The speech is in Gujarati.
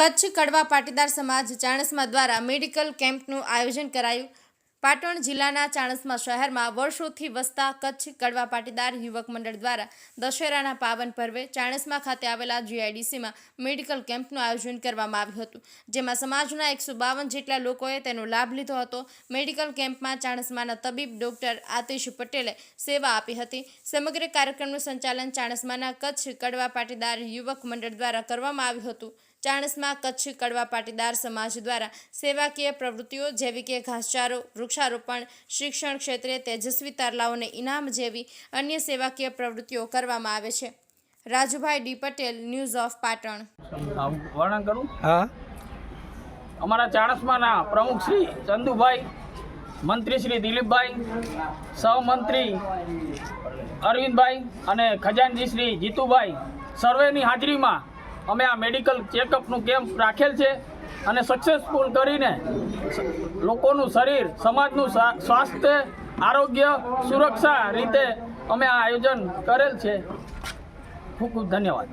કચ્છ કડવા પાટીદાર સમાજ ચાણસ્મા દ્વારા મેડિકલ કેમ્પનું આયોજન કરાયું. પાટણ જિલ્લાના ચાણસ્મા શહેરમાં વર્ષોથી વસતા કચ્છ કડવા પાટીદાર યુવક મંડળ દ્વારા દશેરાના પાવન પર્વે ચાણસ્મા ખાતે આવેલા જીઆઈડીસીમાં મેડિકલ કેમ્પનું આયોજન કરવામાં આવ્યું હતું, જેમાં સમાજના એકસો બાવન જેટલા લોકોએ તેનો લાભ લીધો હતો. મેડિકલ કેમ્પમાં ચાણસ્માના તબીબ ડોક્ટર આતિશ પટેલે સેવા આપી હતી. સમગ્ર કાર્યક્રમનું સંચાલન ચાણસ્માના કચ્છ કડવા પાટીદાર યુવક મંડળ દ્વારા કરવામાં આવ્યું હતું. ચાણસ્મા કચ્છ કડવા પાટીદાર સમાજ દ્વારા સેવાકીય પ્રવૃત્તિઓ જેવી કે ઘાસચારો વૃક્ષારોપણ શિક્ષણ ક્ષેત્રે તેજસ્વી તારલાઓને ઇનામ જેવી અન્ય સેવાકીય પ્રવૃત્તિઓ કરવામાં આવે છે. Rajubhai D Patel news of Patan. હા, વર્ણન કરું? હા. અમારા ચાણસમાના પ્રમુખ શ્રી ચંદુભાઈ મંત્રી શ્રી દિલીપભાઈ સહમંત્રી અરવિંદભાઈ અને ખજાનજી શ્રી જીતુભાઈ. સર્વેની હાજરીમાં અમે આ મેડિકલ ચેકઅપનું કેમ્પ રાખેલ છે અને સક્સેસફુલ કરીને લોકોનું શરીર, સમાજનું સ્વાસ્થ્ય, આરોગ્ય સુરક્ષા રીતે અમે આ આયોજન કરેલ છે. ખૂબ ખૂબ ધન્યવાદ.